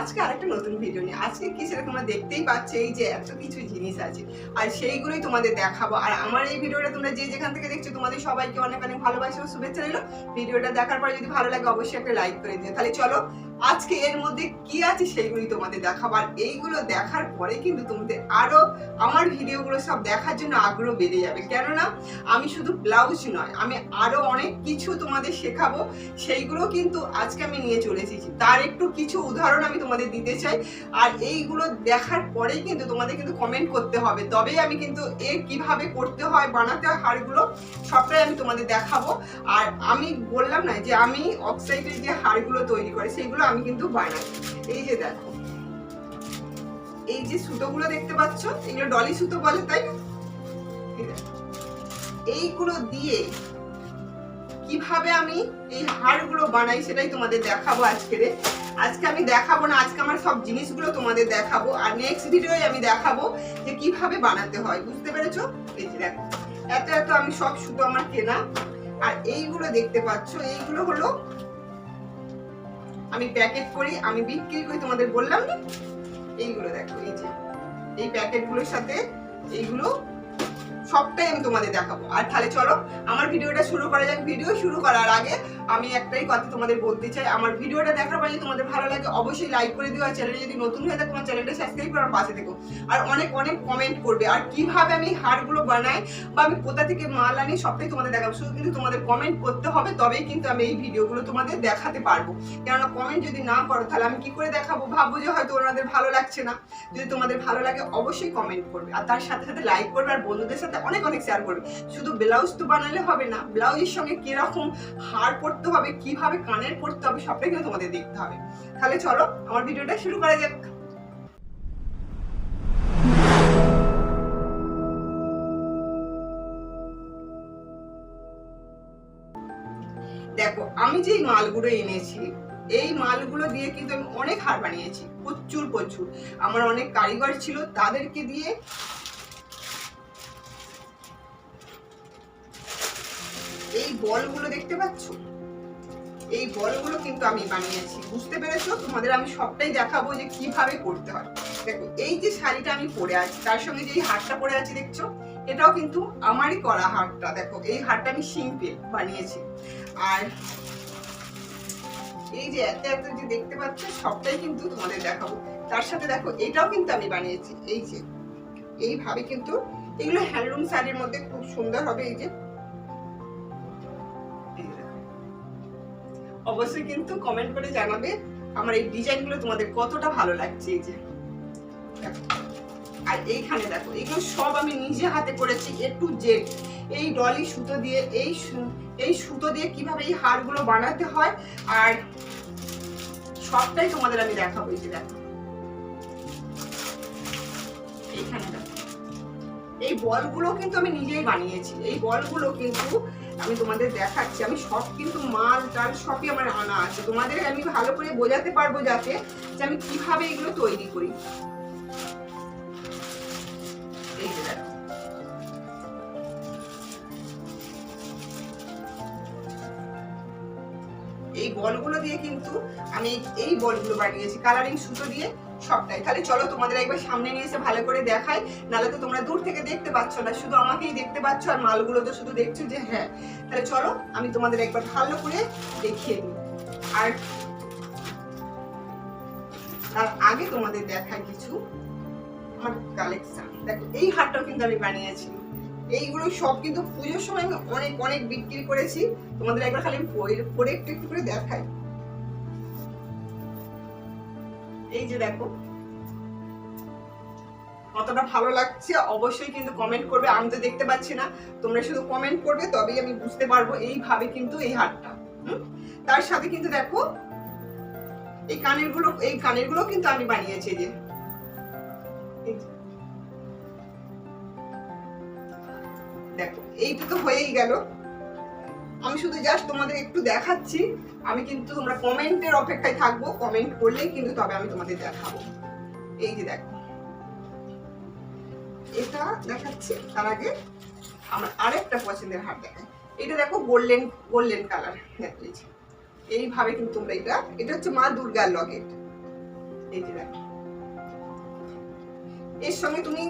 আজকে নতুন ভিডিও আজকে কি দেখতেই পাচ্ছ, এই যে এত কিছু জিনিস আছে। আর তোমাদের দেখাবো। আর আমার এই তোমরা যেখান থেকে দেখছ, তোমাদের সবাইকে অনেক শুভেচ্ছা নিল ভিডিওটা দেখার পর যদি ভালো লাগে, অবশ্যই একটা লাইক করে দিও। তাহলে চলো আজকে এর মধ্যে কি আছে সেইগুলি তোমাদের দেখাবার এইগুলো দেখার পরে কিন্তু তোমাদের আরও আমার ভিডিওগুলো সব দেখার জন্য আগ্রহ বেড়ে যাবে। কেননা আমি শুধু ব্লাউজ নয়, আমি আরও অনেক কিছু তোমাদের শেখাবো। সেইগুলো কিন্তু আজকে আমি নিয়ে চলে এসেছি। তার একটু কিছু উদাহরণ আমি তোমাদের দিতে চাই। আর এইগুলো দেখার পরেই কিন্তু তোমাদের কিন্তু কমেন্ট করতে হবে। তবেই আমি কিন্তু এ কীভাবে করতে হয়, বানাতে হয় হাড়গুলো সবটাই আমি তোমাদের দেখাবো। আর আমি বললাম না যে আমি অক্সাইডের যে হাড়গুলো তৈরি করে, সেইগুলো আমি কিন্তু বানাই। এই যে দেখো। এই যে সুতোগুলো দেখতে পাচ্ছ, এগুলো ডলি সুতো বলে, তাই না? এইগুলো দিয়ে কীভাবে আমি এই হাড়গুলো বানাই সেটাই তোমাদের দেখাবো আজকে আজকে আমি দেখাবো না, আজকে আমার সব জিনিসগুলো তোমাদের দেখাবো। আর নেক্সট ভিডিওয় আমি দেখাবো যে কীভাবে বানাতে হয়, বুঝতে পেরেছ? এই দেখো। এত এত আমি সব সুতো আমার কেনা। আর এইগুলো দেখতে পাচ্ছ, এইগুলো হলো আমি প্যাকেট করি, আমি বিক্রি করি, তোমাদের বললাম না? এইগুলো দেখো, এই যে, এই প্যাকেটগুলোর সাথে এইগুলো সবটাই আমি তোমাদের দেখাবো। আর তাহলে চলো, আমার ভিডিওটা শুরু করা যাক। ভিডিও শুরু করার আগে আমি একটাই কথা তোমাদের বলতে চাই, আমার ভিডিওটা দেখার পরে যদি তোমাদের ভালো লাগে, অবশ্যই লাইক করে দিও, আর চ্যানেলে যদি নতুন হয়ে থাকে তোমার চ্যানেলটা সাবস্ক্রাইব করার পাশে থেকো। আর অনেক অনেক কমেন্ট করবে, আর কীভাবে আমি হারগুলো বানাই বা আমি কোথা থেকে মাল আনি সবটাই তোমাদের দেখাবো। শুধু কিন্তু তোমাদের কমেন্ট করতে হবে, তবেই কিন্তু আমি এই ভিডিওগুলো তোমাদের দেখাতে পারব। কেননা কমেন্ট যদি না করো, তাহলে আমি কি করে দেখাবো? ভাববো যে হয়তো ওনাদের ভালো লাগছে না। যদি তোমাদের ভালো লাগে, অবশ্যই কমেন্ট করবে। আর তার সাথে সাথে লাইক করবে, আর বন্ধুদের সাথে অনেক অনেক শেয়ার করবে। শুধু ব্লাউজ তো বানালে হবে না ব্লাউজের সঙ্গে কীরকম হার হবে কীভাবে কানের পরতে হবে সবটাই কিন্তু তোমাদের দেখতে হবে। তাহলে চলো, আমার ভিডিওটা শুরু করা যাক। দেখো, আমি যে মালগুলো এনেছি, এই মালগুলো দিয়ে কিন্তু আমি অনেক হার বানিয়েছি, প্রচুর প্রচুর। আমার অনেক কারিগর ছিল, তাদেরকে দিয়ে এই বলগুলো দেখতে পাচ্ছ? এই বলগুলো কিন্তু আমি বানিয়েছি। বুঝতে পেরেছ? তোমাদের আমি সবটাই দেখাবো যে কীভাবে করতে হয়। দেখো, এই যে শাড়িটা আমি পরে আছি, তার সঙ্গে যে এই হারটা পরে আছি, দেখছ? এটাও কিন্তু আমারই করা হারটা, দেখো। এই হারটা আমি সিম্পল বানিয়েছি। আর এই যে এত এত যে দেখতে পাচ্ছ, সবটাই কিন্তু তোমাদের দেখাবো। তার সাথে দেখো, এটাও কিন্তু আমি বানিয়েছি। এই যে, এইভাবে কিন্তু, এগুলো হ্যান্ডলুম শাড়ির মধ্যে খুব সুন্দর হবে, এই যে। অবশ্যই কিন্তু কমেন্ট করে জানাবে আমার এই ডিজাইনগুলো তোমাদের কতটা ভালো লাগছে এই যে। আর এইখানে দেখো, এগুলো সব আমি নিজে হাতে করেছি এ টু জেড এই ডলি সুতো দিয়ে, এই এই সুতো দিয়ে কীভাবে এই হারগুলো বানাতে হয় আর সবটাই তোমাদের আমি দেখাবো এই যে দেখো। এইখানে এই বলগুলো কিন্তু আমি নিজেই বানিয়েছি। এই বলগুলো কিন্তু আমি তোমাদের দেখাচ্ছি। আমি সব কিন্তু মাল টাল সবই আমার আনা আছে। তোমাদের আমি ভালো করে বোঝাতে পারব যাতে যে আমি কীভাবে এগুলো তৈরি করি। এই বলগুলো দিয়ে কিন্তু আমি এই বলগুলো বানিয়েছি। কালারিং সুতো দিয়ে সবটাই। তাহলে চলো তোমাদের একবার সামনে নিয়ে এসে ভালো করে দেখাই, নাহলে তো তোমরা দূর থেকে দেখতে পাচ্ছ না। শুধু আমাকেই দেখতে পাচ্ছ আর মালগুলো তো শুধু দেখছ যে হ্যাঁ। তাহলে চলো আমি তোমাদের একবার ভালো করে দেখিয়ে দিই। আর তার আগে তোমাদের দেখায় কিছু আমার কালেকশন দেখো, এই হারটাও কিন্তু আমি বানিয়েছি। এইগুলো সব কিন্তু পুজোর সময় আমি অনেক অনেক বিক্রি করেছি। তোমাদের একবার খালি পরে একটু একটু করে দেখাই। এই যে দেখো কতটা ভালো লাগছে, অবশ্যই কিন্তু কমেন্ট করবে আমি তো দেখতে পাচ্ছি না, তোমরা শুধু কমেন্ট করবে, তবেই আমি বুঝতে পারব এইভাবে কিন্তু এই হারটা? তার সাথে কিন্তু দেখো, এই কানেরগুলো এই কানেরগুলো কিন্তু আমি বানিয়েছি যে। দেখো, এইটা তো হয়েই গেল আমি শুধু জাস্ট তোমাদের একটু দেখাচ্ছি। আমি কিন্তু তোমরা কমেন্টের অপেক্ষায় থাকব, কমেন্ট করলেই কিন্তু তবে আমি তোমাদের দেখাবো। এই যে দেখো। এটা দেখাচ্ছি, তার আগে আমার আরেকটা পছন্দের হার দেখায় এটা দেখো গোল্ডেন গোল্ডেন কালার দেখো এই যে। এইভাবে কিন্তু তোমরা এটা এটা হচ্ছে মা দুর্গার লকেট। এই যে দেখো। এর সঙ্গে তুমি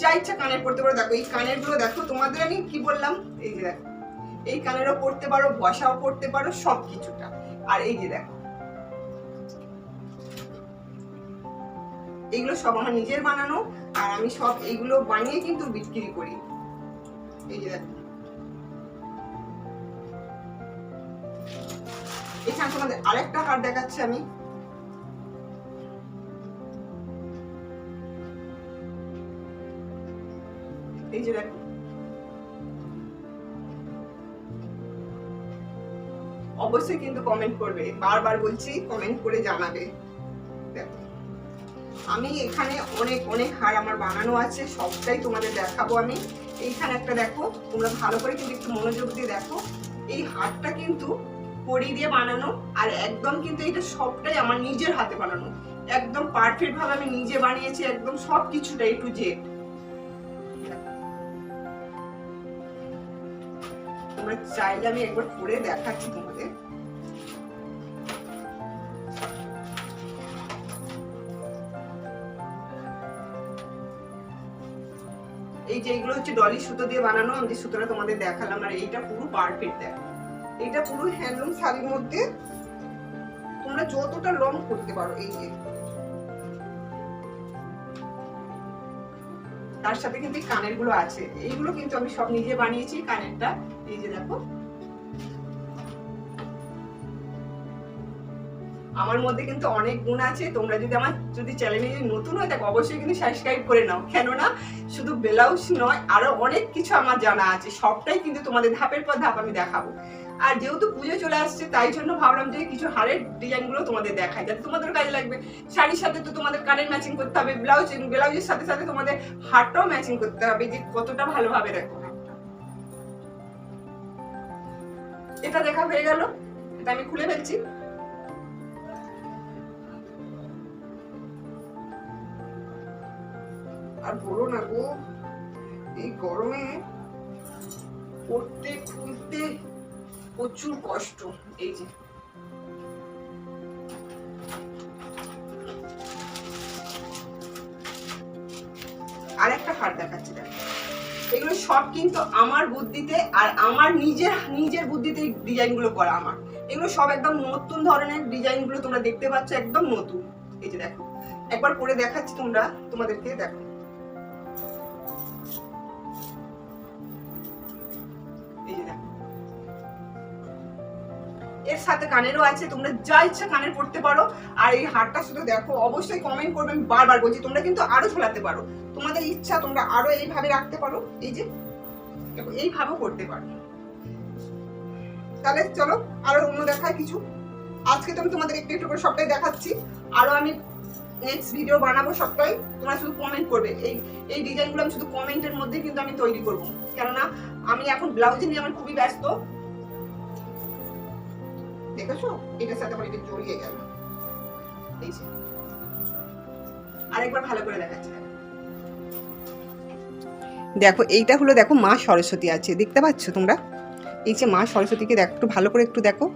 যা ইচ্ছা কানের পড়তে পারো। দেখো, এই কানেরগুলো দেখো, তোমাদের আমি কি বললাম? এই যে দেখো। এই কানেরও পড়তে পারো বসাও পড়তে পারো, সব কিছুটা। আর এই যে দেখো। এগুলো সব আমার নিজের বানানো, আর আমি সব এইগুলো বানিয়ে কিন্তু বিক্রি করি। এই যে দেখো। এখানে তোমাদের আরেকটা হার দেখাচ্ছি আমি। এই যে দেখো। অবশ্যই কিন্তু কমেন্ট করবে। বারবার বলছি কমেন্ট করে জানাবে। দেখো, আমি এখানে অনেক অনেক হার আমার বানানো আছে, সবটাই তোমাদের দেখাবো আমি। এইখানে একটা দেখো, তোমরা ভালো করে কিন্তু একটু মনোযোগ দিয়ে দেখো। এই হারটা কিন্তু কড়ি দিয়ে বানানো, আর একদম কিন্তু এটা সবটাই আমার নিজের হাতে বানানো। একদম পারফেক্ট ভাবে আমি নিজে বানিয়েছি, একদম সব কিছুটা একটু জেড তোমরা চাইলে আমি একবার পরে দেখাচ্ছি তোমাদের। এই যে এগুলো হচ্ছে ডলি সুতো দিয়ে বানানো, আমি সুতোটা তোমাদের দেখালাম, আর এইটা পুরো পারফেক্ট দেখো। এটা পুরো হ্যান্ডলুম শাড়ির মধ্যে তোমরা যতটা লং করতে পারো, এই যে। তার সাথে কিন্তু কানেরগুলো আছে। এইগুলো কিন্তু আমি সব নিজে বানিয়েছি, কানেরটা। আমার মধ্যে কিন্তু অনেক গুণ আছে। তোমরা যদি আমার যদি চ্যানেলে নতুন হয়ে থাকো অবশ্যই কিন্তু সাবস্ক্রাইব করে নাও। কেননা, শুধু ব্লাউজ নয়, আরও অনেক কিছু আমার জানা আছে। সবটাই কিন্তু তোমাদের ধাপের পর ধাপ আমি দেখাবো। আর যেহেতু পুজো চলে আসছে, তাই জন্য ভাবলাম যে কিছু হারের ডিজাইনগুলো তোমাদের দেখায় যাতে তোমাদের কাজে লাগবে। শাড়ির সাথে তো তোমাদের কানের ম্যাচিং করতে হবে ব্লাউজ ব্লাউজের সাথে সাথে তোমাদের হারটাও ম্যাচিং করতে হবে, যে কতটা ভালোভাবে দেখো। এটা দেখা হয়ে গেল। এটা আমি খুলে ফেলছি। আর বলো না গো, এই গরমে পড়তে খুলতে প্রচুর কষ্ট। এই যে। আর একটা হার এগুলো সব কিন্তু আমার বুদ্ধিতে আর আমার নিজের নিজের বুদ্ধিতে ডিজাইনগুলো করা আমার। এগুলো সব একদম নতুন ধরনের ডিজাইনগুলো তোমরা দেখতে পাচ্ছ, একদম নতুন। এই যে দেখো, একবার করে দেখাচ্ছি তোমরা, তোমাদেরকে দেখো। এর সাথে কানেরও আছে, তোমরা যা ইচ্ছা কানের পড়তে পারো। আর এই হারটা শুধু দেখো, অবশ্যই কমেন্ট করবে আমি বারবার বলছি, তোমরা কিন্তু আরও ঝোলাতে পারো। তোমাদের ইচ্ছা, তোমরা আরও এইভাবে রাখতে পারো, এই যে, দেখো, এইভাবেও করতে পারো। তাহলে চলো, আরও অন্য দেখায় কিছু। আজকে তো আমি তোমাদের একটু একটু করে সবটাই দেখাচ্ছি। আরও আমি নেক্সট ভিডিও বানাবো সবটাই। তোমরা শুধু কমেন্ট করবে। এই এই ডিজাইনগুলো আমি শুধু কমেন্টের মধ্যে কিন্তু আমি তৈরি করব। কেননা, আমি এখন ব্লাউজে নিয়ে আমার খুবই ব্যস্ত। দেখেছ? এটার সাথে আমার এটা জড়িয়ে গেল। এই যে। আরেকবার ভালো করে দেখাচ্ছি। দেখো, এইটা হলো দেখো মা সরস্বতী আছে। দেখতে পাচ্ছ তোমরা? এই যে মা সরস্বতীকে দেখো, একটু ভালো করে একটু দেখো।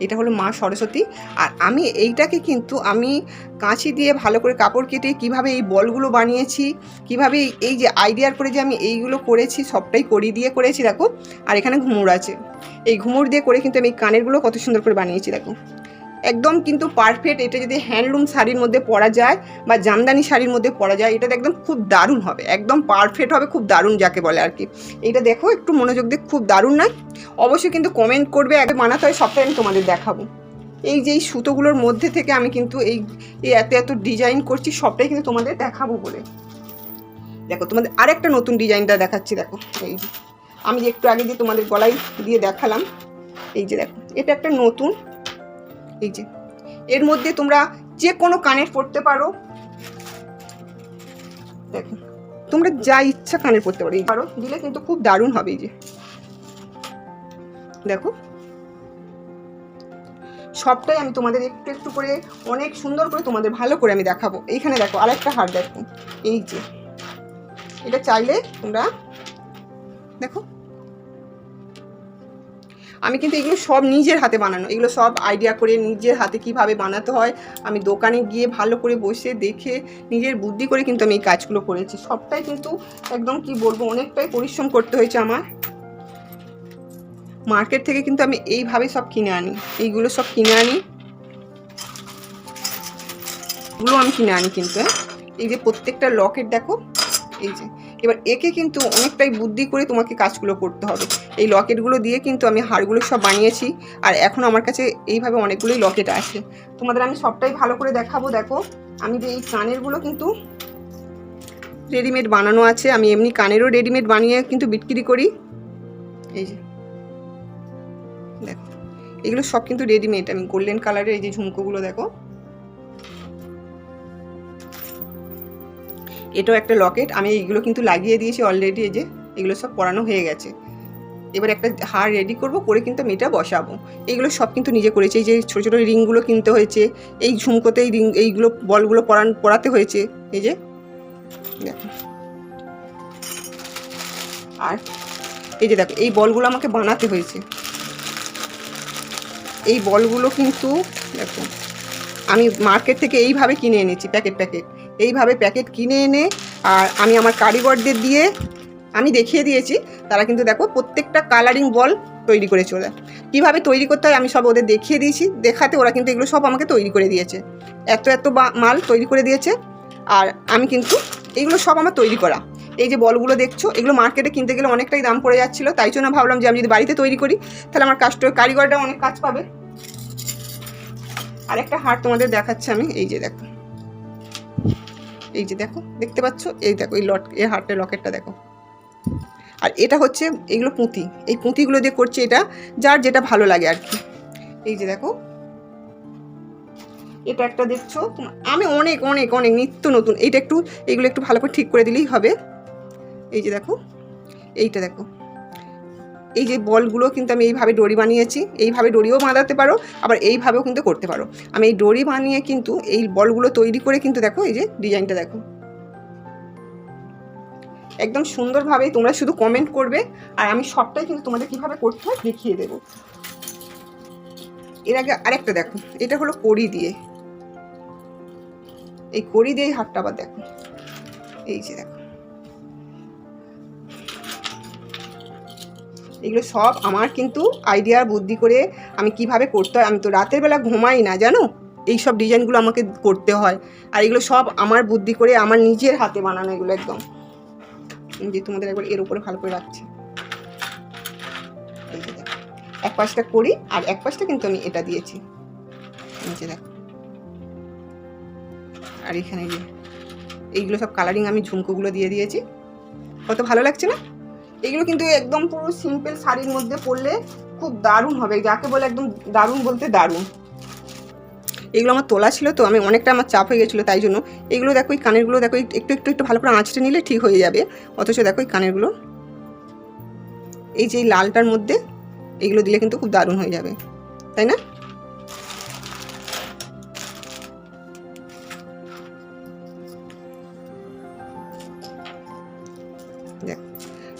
এটা হলো মা সরস্বতী। আর আমি এইটাকে কিন্তু আমি কাঁচি দিয়ে ভালো করে কাপড় কেটে কীভাবে এই বলগুলো বানিয়েছি, কীভাবে এই- যে আইডিয়ার করে যে আমি এইগুলো করেছি, সবটাই করি দিয়ে করেছি, দেখো। আর এখানে ঘুমুর আছে। এই ঘুমুর দিয়ে করে কিন্তু আমি কানেরগুলো কত সুন্দর করে বানিয়েছি, দেখো। একদম কিন্তু পারফেক্ট এটা যদি হ্যান্ডলুম শাড়ির মধ্যে পরা যায় বা জামদানি শাড়ির মধ্যে পরা যায়, এটা একদম খুব দারুণ হবে। একদম পারফেক্ট হবে, খুব দারুণ যাকে বলে আর কি। এইটা দেখো, একটু মনোযোগ দিয়ে, খুব দারুণ না? অবশ্যই কিন্তু কমেন্ট করবে, আগে বানাতে হয়, সবটাই আমি তোমাদের দেখাবো। এই যে এই সুতোগুলোর মধ্যে থেকে আমি কিন্তু এই এত এত ডিজাইন করছি, সবটাই কিন্তু তোমাদের দেখাবো বলে। দেখো, তোমাদের আরেকটা নতুন ডিজাইনটা দেখাচ্ছি, দেখো, এই আমি যে একটু আগে যে তোমাদের গলায় দিয়ে দেখালাম, এই যে দেখো, এটা একটা নতুন, এই যে, এর মধ্যে তোমরা যে কোনো কানের পড়তে পারো। দেখো, তোমরা যা ইচ্ছা কানের পড়তে পারো পারো, দিলে কিন্তু খুব দারুণ হবে, এই যে। দেখো, সবটাই আমি তোমাদের একটু একটু করে, অনেক সুন্দর করে তোমাদের ভালো করে আমি দেখাবো। এইখানে দেখো, আরেকটা হার দেখো, এই যে, এটা চাইলে তোমরা, দেখো আমি কিন্তু এগুলো সব নিজের হাতে বানানো। এগুলো সব আইডিয়া করে নিজের হাতে কীভাবে বানাতে হয়, আমি দোকানে গিয়ে ভালো করে বসে দেখে, নিজের বুদ্ধি করে কিন্তু আমি এই কাজগুলো করেছি। সবটাই কিন্তু একদম কি বলব, অনেকটাই পরিশ্রম করতে হয়েছে আমার। মার্কেট থেকে কিন্তু আমি এইভাবে সব কিনে আনি। এইগুলো সব কিনে আনি। এগুলো আমি কিনে আনি কিন্তু হ্যাঁ। এই যে প্রত্যেকটা লকেট দেখো, এই যে। এবার একে কিন্তু অনেকটাই বুদ্ধি করে তোমাকে কাজগুলো করতে হবে। এই লকেটগুলো দিয়ে কিন্তু আমি হাড়গুলো সব বানিয়েছি আর এখন আমার কাছে এইভাবে অনেকগুলোই লকেট আছে। তোমাদের আমি সবটাই ভালো করে দেখাবো, দেখো। আমি যে এই কানেরগুলো কিন্তু রেডিমেড বানানো আছে, আমি এমনি কানেরও রেডিমেড বানিয়ে কিন্তু বিক্রি করি। এই যে। দেখো। এগুলো সব কিন্তু রেডিমেড, আমি গোল্ডেন কালারের এই যে ঝুমকোগুলো, দেখো। এটাও একটা লকেট। আমি এইগুলো কিন্তু লাগিয়ে দিয়েছি অলরেডি এই যে, এগুলো সব পরানো হয়ে গেছে। এবার একটা হার রেডি করব, করে কিন্তু আমি এটা বসাবো। এইগুলো সব কিন্তু নিজে করেছি, এই যে ছোটো ছোটো রিংগুলো কিনতে হয়েছে, এই ঝুমকোতে এই রিং, এইগুলো বলগুলো পরান, পরাতে হয়েছে, এই যে। দেখো আর এই যে দেখো, এই বলগুলো আমাকে বানাতে হয়েছে। এই বলগুলো কিন্তু দেখো, আমি মার্কেট থেকে এইভাবে কিনে এনেছি প্যাকেট প্যাকেট এইভাবে প্যাকেট কিনে এনে, আর আমি আমার কারিগরদের দিয়ে আমি দেখিয়ে দিয়েছি, তারা কিন্তু দেখো প্রত্যেকটা কালারিং বল তৈরি করে চলে। কীভাবে তৈরি করতে হয় আমি সব ওদের দেখিয়ে দিয়েছি, দেখাতে ওরা কিন্তু এগুলো সব আমাকে তৈরি করে দিয়েছে। এত এত মাল তৈরি করে দিয়েছে, আর আমি কিন্তু এগুলো সব আমার তৈরি করা। এই যে বলগুলো দেখছ, এগুলো মার্কেটে কিনতে গেলে অনেকটাই দাম পড়ে যাচ্ছিল, তাই জন্য ভাবলাম যে আমি যদি বাড়িতে তৈরি করি, তাহলে আমার কাস্টমার কারিগরটা অনেক কাজ পাবে। আর একটা হার তোমাদের দেখাচ্ছে আমি, এই যে দেখো। এই যে দেখো, দেখতে পাচ্ছ? এই দেখো, এই লট এই হার্টের লকেটটা দেখো। আর এটা হচ্ছে, এগুলো পুঁতি। এই পুঁতিগুলো দিয়ে করছে এটা যার যেটা ভালো লাগে আর কি। এই যে দেখো। এটা একটা দেখছ? আমি অনেক অনেক অনেক নিত্য নতুন। এইটা একটু, এগুলো একটু ভালো করে ঠিক করে দিলেই হবে। এই যে দেখো। এইটা দেখো। এই যে বলগুলো কিন্তু আমি এইভাবে ডরি বানিয়েছি, এইভাবে ডরিও বাঁধাতে পারো, আবার এইভাবেও কিন্তু করতে পারো। আমি এই ডরি বানিয়ে কিন্তু এই বলগুলো তৈরি করে কিন্তু দেখো, এই যে ডিজাইনটা দেখো। একদম সুন্দরভাবে তোমরা শুধু কমেন্ট করবে, আর আমি সবটাই কিন্তু তোমাদের কীভাবে করতে হয় দেখিয়ে দেবো। এর আগে আরেকটা দেখো, এটা হলো কড়ি দিয়ে। এই কড়ি দিয়ে হাতটা আবার দেখো। এই যে দেখো। এগুলো সব আমার কিন্তু আইডিয়ার বুদ্ধি করে আমি কীভাবে করতে হয়? আমি তো রাতের বেলা ঘুমাই না, জানো? এই সব ডিজাইনগুলো আমাকে করতে হয়। আর এগুলো সব আমার বুদ্ধি করে আমার নিজের হাতে বানানো এগুলো একদম। যে তোমাদের একবার এর উপরে ভালো করে রাখছি। এক পাশটা করি আর এক পাশটা কিন্তু আমি এটা দিয়েছি। দেখো। আর এখানে এইগুলো সব কালারিং আমি ঝুমকোগুলো দিয়ে দিয়েছি। কত ভালো লাগছে না? এগুলো কিন্তু একদম পুরো সিম্পল শাড়ির মধ্যে পরলে খুব দারুণ হবে। যাকে বলে একদম দারুণ বলতে দারুণ। এগুলো আমার তোলা ছিল তো, আমি অনেকটা আমার চাপ হয়ে গেছিল তাই জন্য। এগুলো দেখো, এই কানেরগুলো দেখো একটু একটু একটু ভালো করে আঁচড়ে নিলে ঠিক হয়ে যাবে। অথচ দেখো, এই কানেরগুলো, এই যে লালটার মধ্যে, এগুলো দিলে কিন্তু খুব দারুণ হয়ে যাবে। তাই না?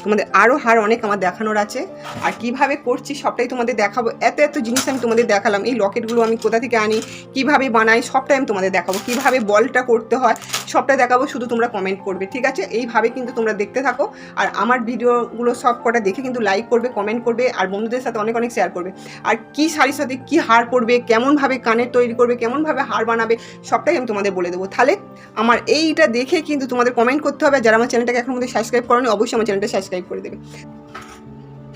তোমাদের আরও হার অনেক আমার দেখানোর আছে। আর কীভাবে করছি সবটাই তোমাদের দেখাবো। এত এত জিনিস আমি তোমাদের দেখালাম। এই লকেটগুলো আমি কোথা থেকে আনি? কীভাবে বানাই? সবটাই আমি তোমাদের দেখাবো। কীভাবে বলটা করতে হয়? সবটা দেখাবো, শুধু তোমরা কমেন্ট করবে, ঠিক আছে? এইভাবে কিন্তু তোমরা দেখতে থাকো। আর আমার ভিডিওগুলো সব কটা দেখে কিন্তু লাইক করবে কমেন্ট করবে, আর বন্ধুদের সাথে অনেক অনেক শেয়ার করবে। আর কি শাড়ির সাথে কি হার করবে কেমনভাবে কানের তৈরি করবে, কেমনভাবে হার বানাবে, সবটাই আমি তোমাদের বলে দেবো। তাহলে আমার এইটা দেখে কিন্তু তোমাদের কমেন্ট করতে হবে যারা আমার চ্যানেলটাকে এখন মধ্যে সাবস্ক্রাইব করনি, অবশ্যই আমার চ্যানেলটা সাবস্ক্রাইব করে দেবে।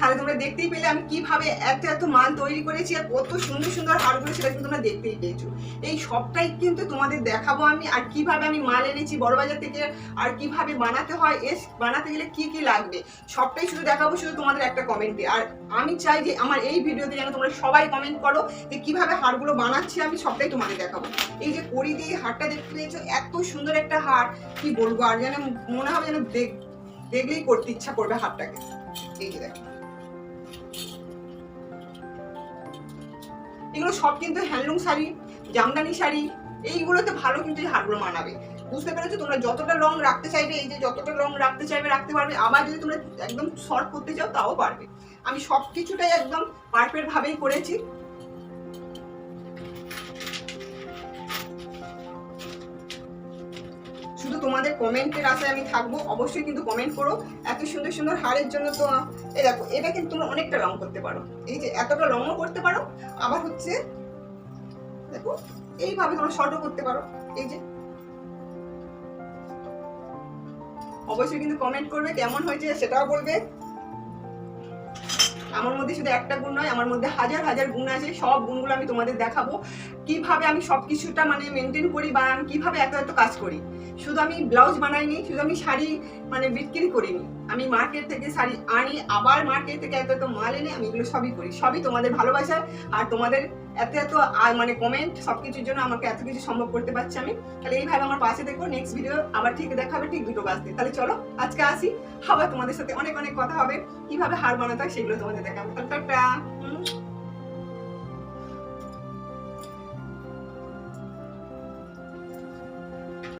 তাহলে তোমরা দেখতেই পেলে আমি কীভাবে এত এত মাল তৈরি করেছি আর কত সুন্দর সুন্দর হারগুলো সেটা কিন্তু তোমরা দেখতেই পেয়েছ। এই সবটাই কিন্তু তোমাদের দেখাবো আমি আর কীভাবে আমি মাল এনেছি বড়বাজার থেকে আর কীভাবে বানাতে হয় এস বানাতে গেলে কি কি লাগবে, সবটাই শুধু দেখাবো শুধু তোমাদের একটা কমেন্টে আর আমি চাই যে আমার এই ভিডিওতে যেন তোমরা সবাই কমেন্ট করো যে কীভাবে হারগুলো বানাচ্ছি আমি সবটাই তোমাদের দেখাবো। এই যে করি দিয়ে হারটা দেখতে পেয়েছ, এত সুন্দর একটা হার, কি বলব? আর যেন মনে হবে যেন দেখ দেখলেই করতে ইচ্ছা করবে হারটাকে। এই যে দেখো। এগুলো সব কিন্তু হ্যান্ডলুম শাড়ি, জামদানি শাড়ি, এইগুলোতে ভালো কিন্তু হারগুলো মানাবে। বুঝতে পেরেছ? তোমরা যতটা লং রাখতে চাইবে, এই যে যতটা লং রাখতে চাইবে, রাখতে পারবে। আবার যদি তোমরা একদম শর্ট করতে চাও, তাও পারবে। আমি সব কিছুটাই একদম পারফেক্টভাবেই করেছি। শুধু তোমাদের কমেন্টের আশায় আমি থাকব, অবশ্যই কিন্তু কমেন্ট করো। এত সুন্দর সুন্দর হারের জন্য তো, এই দেখো, এটা কিন্তু তোমরা অনেকটা লং করতে পারো। এই যে এতটা রঙও করতে পারো, আবার হচ্ছে, দেখো, এইভাবে তোমরা শর্টও করতে পারো। এই যে, অবশ্যই কিন্তু কমেন্ট করবে, কেমন হয়েছে সেটাও বলবে। আমার মধ্যে শুধু একটা গুণ নয়, আমার মধ্যে হাজার হাজার গুণ আছে। সব গুণগুলো আমি তোমাদের দেখাবো। কীভাবে আমি সব কিছুটা মানে মেনটেন করি বা আমি কীভাবে এত এত কাজ করি। শুধু আমি ব্লাউজ বানাইনি, শুধু আমি শাড়ি মানে বিক্রি করিনি। আমি মার্কেট থেকে শাড়ি আনি, আবার মার্কেট থেকে এত এত মাল এনে আমি এগুলো সবই করি। সবই তোমাদের ভালোবাসা আর তোমাদের এত এত মানে কমেন্ট সব কিছুর জন্য আমাকে এত কিছু সম্ভব করতে পারছি আমি। তাহলে এইভাবে আমার পাশে দেখো নেক্সট ভিডিও আবার ঠিক দেখা হবে ঠিক দুটো বাজতে। তাহলে চলো, আজকে আসি। আবার তোমাদের সাথে অনেক অনেক কথা হবে। কীভাবে হার বানাতে হয় সেগুলো তোমাদের দেখাবো। টাটা।